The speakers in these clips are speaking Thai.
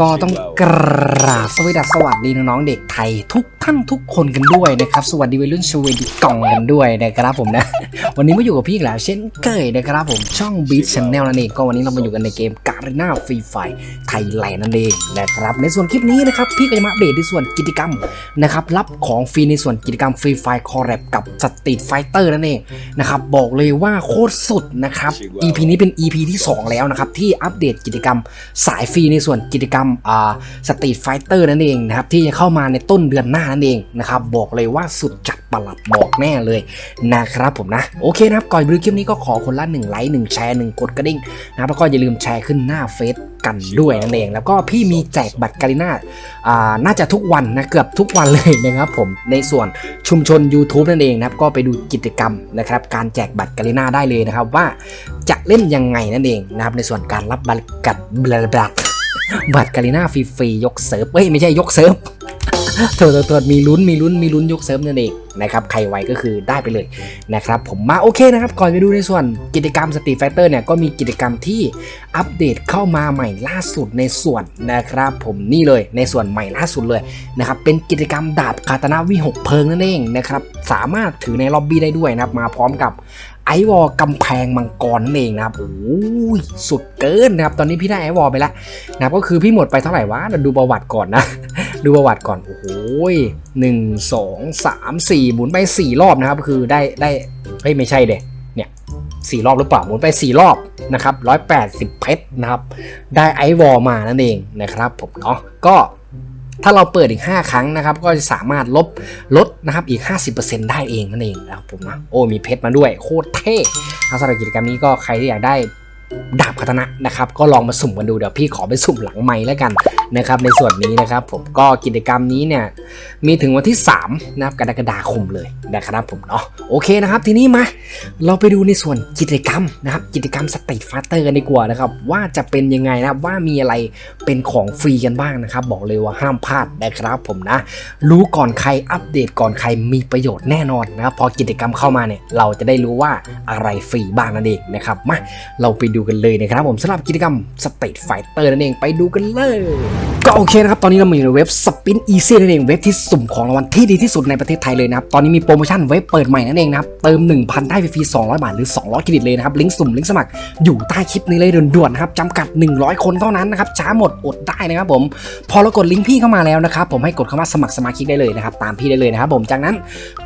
ก็ต้องกราบสวัสดีสวัสดีน้องๆเด็กไทย ทุกท่านทุกคนกันด้วยนะครับ สวัสดีวัยรุ่นชเวดีกล่องกันด้วยนะครับผมนะ วันนี้มาอยู่กับพี่อีกแล้วเช่นเคยนะครับผมช่อง Beat Channel นั่นเองก็วันนี้เรามาอยู่กันในเกม Garena Free Fire Thailand นั่นเองนะครับในส่วนคลิปนี้นะครับพี่ก็จะมาอัปเดตในส่วนกิจกรรมนะครับรับของฟรีในส่วนกิจกรรม Free Fire Collab กับ Street Fighter นั่นเองนะครับบอกเลยว่าโคตรสุดนะครับ EP นี้เป็น EP ที่ 2 แล้วนะครับที่อัปเดตกิจกรรมสายฟรีในส่วนกิจกรรมอ่า Street Fighter นั่นเองนะครับที่จะเข้ามาในต้นเดือนหน้านั่นเองนะครับบอกเลยว่าสุดจัดประหลัดบอกแน่เลยนะครับผมนะโอเคนะครับ ก่อนไปดูคลิปนี้ก็ขอคนละ1ไลค์1แชร์1กดกระดิ่งนะครับแล้วก็อย่าลืมแชร์ขึ้นหน้าเฟซกันด้วยนั่นเอง แล้วก็พี่มีแจกบัตรการิน่าอ่าน่าจะทุกวันนะเกือบทุกวันเลยนะครับผมในส่วนชุมชน YouTube นั่นเองนะครับก็ไปดูกิจกรรมนะครับการแจกบัตรการิน่าได้เลยนะครับว่าจะเล่นยังไงนั่นเองนะครับในส่วนการรับบัตรกัดบลาบลาบัตรการีน่าฟรีๆยกเซิร์ฟเอ้ยไม่ใช่ยกเซิร์ฟ โทษโทษมีลุ้นมีลุ้นมีลุ้นยกเซิร์ฟนั่นเองนะครับใครไวก็คือได้ไปเลยนะครับผมมาโอเคนะครับ ก่อนไปดูในส่วนกิจกรรมสตรีทไฟเตอร์เนี่ยก็มีกิจกรรมที่อัปเดตเข้ามาใหม่ล่าสุดในส่วนนะครับ ผมนี่เลยในส่วนใหม่ล่าสุดเลยนะครับเป็นกิจกรรมดาบคาตานาวิหกเพลิงนั่นเองนะครับสามารถถือในล็อบบี้ได้ด้วยนะครับมาพร้อมกับไอวอลกำแพงมังกรนั่นเองนะครับโอ้ยสุดเกินนะครับ ตอนนี้พี่ได้ไอวอลไปแล้วนะครับก็คือพี่หมดไปเท่าไหร่วะเราดูประวัติก่อนนะ ดูประวัติก่อน โอ้โหหนึ่งสองสามสี่หมุนไปสี่รอบนะครับ คือได้ได้เฮ้ยไม่ใช่เด็เนี่ยสี่รอบหรือเปล่า หมุนไปสี่รอบนะครับร้อยแปดสิบเพชรนะครับ ได้ไอวอลมานั่นเองนะครับผมเนาะก็ถ้าเราเปิดอีก 5 ครั้งนะครับ ก็จะสามารถลบลดนะครับอีก 50%ได้เองนั่นเองนะครับผมนะโอ้มีเพชรมาด้วย โคตรเท่ถ้าสำหรับกิจกรรมนี้ก็ใครที่อยากได้ ดาบคาตนะนะครับก็ลองมาสุ่มกันดูเดี๋ยวพี่ขอไปสุ่มหลังไม้แล้วกันนะครับในส่วนนี้นะครับผมก็กิจกรรมนี้เนี่ยมีถึงวันที่3นะครับกรกฎาคมเลยนะครับผมเนาะโอเคนะครับ ทีนี้มาเราไปดูในส่วนกิจกรรมนะครับกิจกรรมสตรีทฟาเตอร์กันดีกว่านะครับว่าจะเป็นยังไงนะครับว่ามีอะไรเป็นของฟรีกันบ้างนะครับบอกเลยว่าห้ามพลาดนะครับผมนะ รู้ก่อนใครอัปเดตก่อนใครมีประโยชน์แน่นอนนะครับพอกิจกรรมเข้ามาเนี่ยเราจะได้รู้ว่าอะไรฟรีบ้างนั่นเองนะครับมาเราไปดูกันเลยนะครับผมสำหรับกิจกรรมสตรีทไฟเตอร์นั่นเองไปดูกันเลย ก็โอเคนะครับ ตอนนี้เรามาอยู่ในเว็บ Spin Easy นั่นเองเว็บที่สุ่มของรางวัลที่ดีที่สุดในประเทศไทยเลยนะครับ ตอนนี้มีโปรโมชั่นเว็บเปิดใหม่นั่นเองนะครับ เติม 1,000 ได้ฟรี200 บาทหรือ 200เครดิตเลยนะครับ ลิงก์สุ่มลิงก์สมัครอยู่ใต้คลิปนี้เลยด่วนๆนะครับจำกัด 100 คนเท่านั้นนะครับช้าหมดอดได้นะครับผมพอเรากดลิงก์พี่เข้ามาแล้วนะครับผมให้กดคำว่าสมัครสมาชิกได้เลยนะครับตามพี่ได้เลยนะครับผมจากนั้น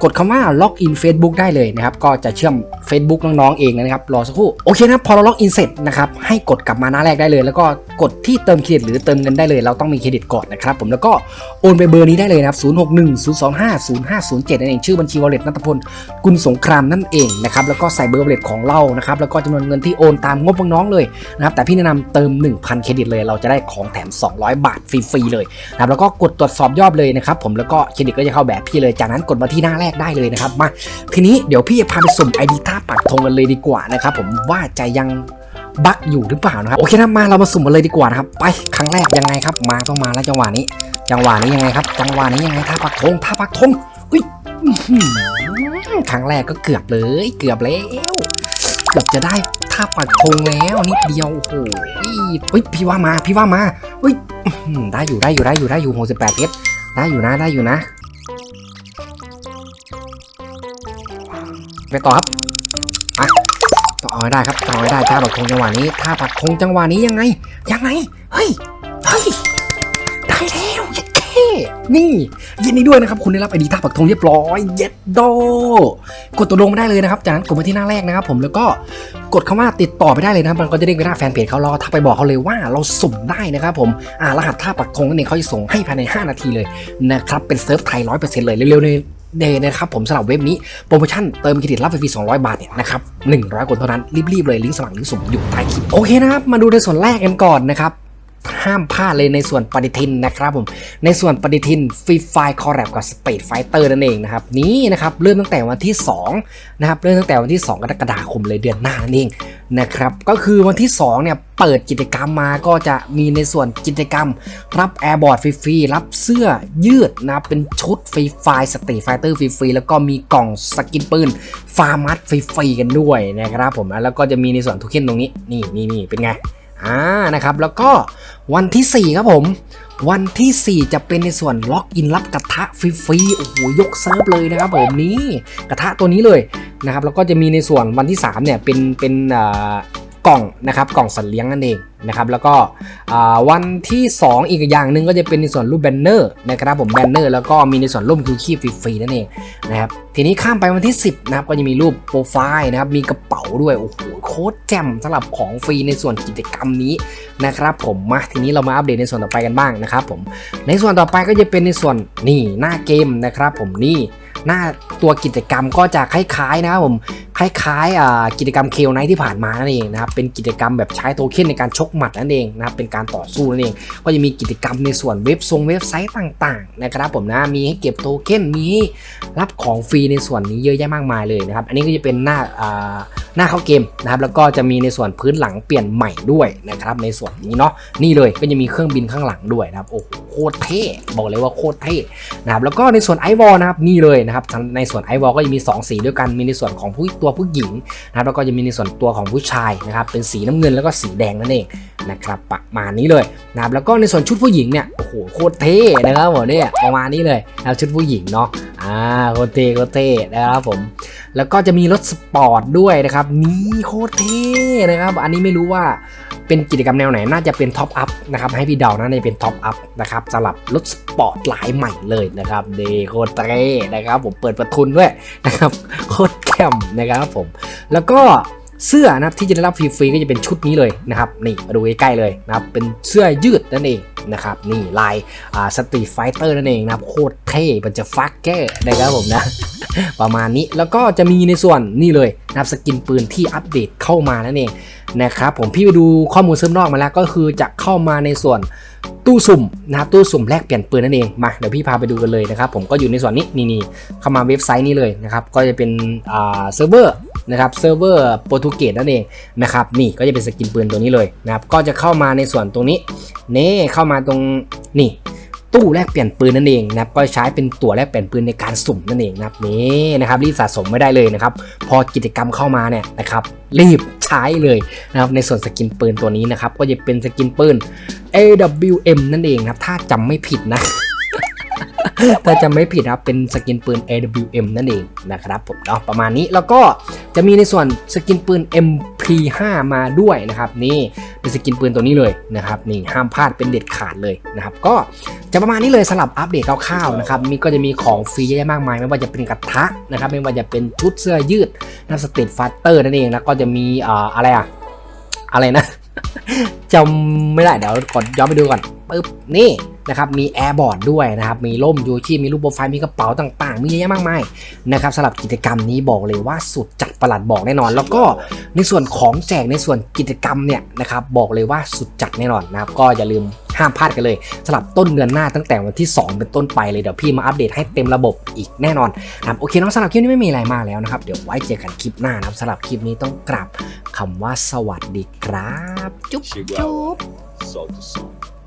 กดคำว่าล็อกอิน Facebook ได้เลยนะครับก็จะเชื่อม Facebook น้องๆเองนะครับรอสักครู่โอเคนะพอเราล็อกอินเสร็จนะครับให้กดกลับมาหน้าแรกได้เลย แล้วก็กดที่เติมเครดิตหรือเติมเงินได้เลย เราต้องมีเครดิตก่อนนะครับผมแล้วก็โอนไปเบอร์นี้ได้เลยนะครับ 061 025 0507นั่นเองชื่อบัญชี wallet นัทพลกุลสงครามนั่นเองนะครับแล้วก็ใส่เบอร์ wallet ของเรานะครับแล้วก็จำนวนเงินที่โอนตามงบน้องเลยนะครับแต่พี่แนะนำเติม 1,000 เครดิตเลย เราจะได้ของแถม 200 บาทฟรีๆเลยนะครับแล้วก็กดตรวจสอบยอดเลยนะครับผมแล้วก็เครดิตก็จะเข้าแบบพี่เลยจากนั้นกดมาที่หน้าแรกได้เลยนะครับมาทีนี้เดี๋ยวพี่จะพาไปสุ่ม ID ท่าปักธงกันเลยดีกว่านะครับผมว่าจะยัง บั๊กอยู่หรือเปล่านะครับโอเคนะมาเรามาสุ่มกันเลยดีกว่านะครับไปครั้งแรกยังไงครับ มาต้องมาแล้วจังหวะนี้ จังหวะนี้ยังไงครับ จังหวะนี้ยังไงท่าปักธงท่าปักธงอุ้ยครั้งแรกก็เกือบเลย เกือบแล้วเกือบจะได้ท่าปักธงแล้วนิดเดียวโอ้โหเฮ้ยพี่ว่ามาพี่ว่ามาเฮ้ยได้อยู่ได้อยู่ได้อยู่ได้อยู่หกสิบแปดเพชรได้อยู่นะได้อยู่นะไปต่อครับ ต้องเอาให้ได้ครับต้องเอาให้ได้ท่าปักธงจังหวะนี้ท่าปักธงจังหวะนี้ยังไง ยังไง เฮ้ย เฮ้ย ได้แล้วเย็ดเท่นี่ยินดีด้วยนะครับ คุณได้รับไอดีท่าปักธงเรียบร้อย เย็ดโด กดตัวลงมาได้เลยนะครับ จากนั้นกดมาที่หน้าแรกนะครับ ผม แล้วก็กดคำว่าติดต่อไปได้เลยนะครับมันก็จะเด้งไปหน้าแฟนเพจเขารอทักไปบอกเขาเลยว่าเราสุ่มได้นะครับผม อ่ารหัสท่าปักธงนั่นเองเขาจะส่งให้ภายใน 5 นาทีเลยนะครับ เป็นเซิร์ฟไทยร้อยเปอร์เซ็นต์เลยเร็วๆใน เดย์นะครับผมสำหรับเว็บนี้โปรโมชั่นเติมเครดิตรับฟรี 200 บาทเนี่ยนะครับ100 คนเท่านั้นรีบๆเลยลิงก์สมัครลิงก์สุ่มอยู่ใต้คลิปโอเคนะครับมาดูในส่วนแรกกันก่อนนะครับ ห้ามพลาดเลยในส่วนปฏิทินนะครับผม ในส่วนปฏิทินฟรีไฟคอร์แรบกับสเปดไฟเตอร์นั่นเองนะครับ นี้นะครับเริ่มตั้งแต่วันที่2นะครับเริ่มตั้งแต่วันที่ 2 กรกฎาคมเลยเดือนหน้านั่นเองนะครับ ก็คือวันที่2เนี่ยเปิดกิจกรรมมาก็จะมีในส่วนกิจกรรม รับแอร์บอร์ดฟรีๆรับเสื้อยืดนะเป็นชุดฟรีไฟสตรีไฟเตอร์ฟรีๆแล้วก็มีกล่องสกินปืนฟาร์มัสฟรีๆกันด้วยนะครับผมแล้วก็จะมีในส่วนทุกเคนตรงนี้นี่นี่นี่เป็นไง อ่านะครับแล้วก็วันที่ 4 ครับผม วันที่ 4 จะเป็นในส่วนล็อกอินรับกระทะฟรีๆโอ้โหยกเซิร์ฟเลยนะครับผมนี่กระทะตัวนี้เลยนะครับแล้วก็จะมีในส่วนวันที่ 3 เนี่ยเป็นเป็นอ่า กล่องนะครับกล่องสัตว์เลี้ยงนั่นเองนะครับแล้วก็วันที่ 2 อีกอย่างหนึ่งก็จะเป็นในส่วนรูปแบนเนอร์นะครับผมแบนเนอร์แล้วก็มีในส่วนร่มคิวคีฟรีๆนั่นเองนะครับทีนี้ข้ามไปวันที่ 10นะครับก็จะมีรูปโปรไฟล์นะครับมีกระเป๋าด้วยโอ้โหโคตรแจ่มสำหรับของฟรีในส่วนกิจกรรมนี้นะครับผมมาทีนี้เรามาอัปเดตในส่วนต่อไปกันบ้างนะครับผมในส่วนต่อไปก็จะเป็นในส่วนนี่หน้าเกมนะครับผมนี่หน้าตัวกิจกรรมก็จะคล้ายๆนะครับผม คล้ายๆกิจกรรมเคลไนที่ผ่านมานั่นเองนะครับเป็นกิจกรรมแบบใช้โทเค็นในการชกหมัดนั่นเองนะครับเป็นการต่อสู้นั่นเอง ก็จะมีกิจกรรมในส่วนเว็บทรงเว็บไซต์ต่างๆนะครับผมนะมีให้เก็บโทเค็นมีรับของฟรีในส่วนนี้เยอะแยะมากมายเลยนะครับอันนี้ก็จะเป็นหน้าหน้าเข้าเกมนะครับแล้วก็จะมีในส่วนพื้นหลังเปลี่ยนใหม่ด้วยนะครับในส่วนนี้เนาะนี่เลยก็จะมีเครื่องบินข้างหลังด้วยนะครับโอ้โหโคตรเท่บอกเลยว่าโคตรเท่นะครับแล้วก็ในส่วนไอวอลนะครับนี่เลยนะครับในส่วนไอวอลก็จะมี 2 สีด้วยกันมีในส่วนของผู้ตัวผู้หญิงนะครับแล้วก็จะมีในส่วนตัวของผู้ชายนะครับเป็นสีน้ำเงินแล้วก็สีแดงนั่นเองนะครับประมาณนี้เลยนะครับแล้วก็ในส่วนชุดผู้หญิงเนี่ยโอ้โหโคตรเท่นะครับผมเนี่ยประมาณนี้เลยนะครับชุดผู้หญิงเนาะ อ่าโคตรเท่โคตรเท่นะครับผม แล้วก็จะมีรถสปอร์ตด้วยนะครับ นี่โคตรเท่นะครับ อันนี้ไม่รู้ว่าเป็นกิจกรรมแนวไหน น่าจะเป็นท็อปอัพนะครับ ให้พี่เดานะในเป็นท็อปอัพนะครับสำหรับรถสปอร์ตลายใหม่เลยนะครับเดโคตรเท่นะครับ ผมเปิดประทุนด้วยนะครับ โคตรแคมนะครับผม แล้วก็ เสื้อนะครับที่จะได้รับฟรีๆก็จะเป็นชุดนี้เลยนะครับนี่มาดูใกล้ๆเลยนะครับเป็นเสื้อยืดนั่นเองนะครับนี่ลายอ่าสตรีทไฟเตอร์นั่นเองนะครับโคตรเท่มันจะฟักเกอร์นะครับผมนะประมาณนี้แล้วก็จะมีในส่วนนี่เลยนะครับสกินปืนที่อัปเดตเข้ามานั่นเองนะครับผมพี่ไปดูข้อมูลเสริมนอกมาแล้วก็คือจะเข้ามาในส่วนตู้สุ่มนะครับตู้สุ่มแลกเปลี่ยนปืนนั่นเองมาเดี๋ยวพี่พาไปดูกันเลยนะครับผมก็อยู่ในส่วนนี้นี่นี่เข้ามาเว็บไซต์นี้เลยนะครับก็จะเป็นอ่าเซิร์ฟเวอร์นะครับเซิร์ฟเวอร์โปรตุเกสนั่นเองนะครับนี่ก็จะเป็นสกินปืนตัวนี้เลยนะครับก็จะเข้ามาในส่วนตรงนี้นี่เข้ามาตรงนี่ตู้แลกเปลี่ยนปืนนั่นเองนะครับก็ใช้เป็นตั๋วแลกเปลี่ยนปืนในการสุ่มนั่นเองนะครับนี่นะครับรีบสะสมไม่ได้เลยนะครับพอกิจกรรมเข้ามาเนี่ยนะครับรีบใช้เลยนะครับในส่วนสกินปืนตัวนี้นะครับก็จะเป็นสกินปืน AWM นั่นเองครับ ถ้าจำไม่ผิดนะ ถ้าจำไม่ผิดครับ เป็นสกินปืน AWM นั่นเองนะครับผมเนาะประมาณนี้แล้วก็จะมีในส่วนสกินปืน MP5 มาด้วยนะครับนี่เป็นสกินปืนตัวนี้เลยนะครับนี่ห้ามพลาดเป็นเด็ดขาดเลยนะครับก็จะประมาณนี้เลยสำหรับอัปเดตคร่าวๆนะครับมีก็จะมีของฟรีเยอะแยะมากมาย ไม่ว่าจะเป็นกระทะนะครับไม่ว่าจะเป็นชุดเสื้อยืดนะสเตทฟัตเตอร์นั่นเองแล้วก็จะมีอ่าอะไรอะอะไรนะ จำไม่ได้เดี๋ยวกดย้อนไปดูก่อนปึ๊บนี่นะครับมีแอร์บอร์ดด้วยนะครับมีร่มยูชีมีรูปโปรไฟล์มีกระเป๋าต่างๆ มีเยอะแยะมากมายนะครับสำหรับกิจกรรมนี้บอกเลยว่าสุดจัดประหลัดบอกแน่นอน แล้วก็ในส่วนของแจกในส่วนกิจกรรมเนี่ยนะครับบอกเลยว่าสุดจัดแน่นอนนะครับก็อย่าลืม ห้ามพลาดกันเลยสำหรับต้นเดือนหน้าตั้งแต่วันที่ 2 เป็นต้นไปเลยเดี๋ยวพี่มาอัปเดตให้เต็มระบบอีกแน่นอนนะครับโอเคเน้องสำหรับคลิปนี้ไม่มีอะไรมากแล้วนะครับ เดี๋ยวไว้เจอกันคลิปหน้านะครับสำหรับคลิปนี้ต้องกราบคำว่าสวัสดีครับ จุ๊บจุ๊บ Solta o som.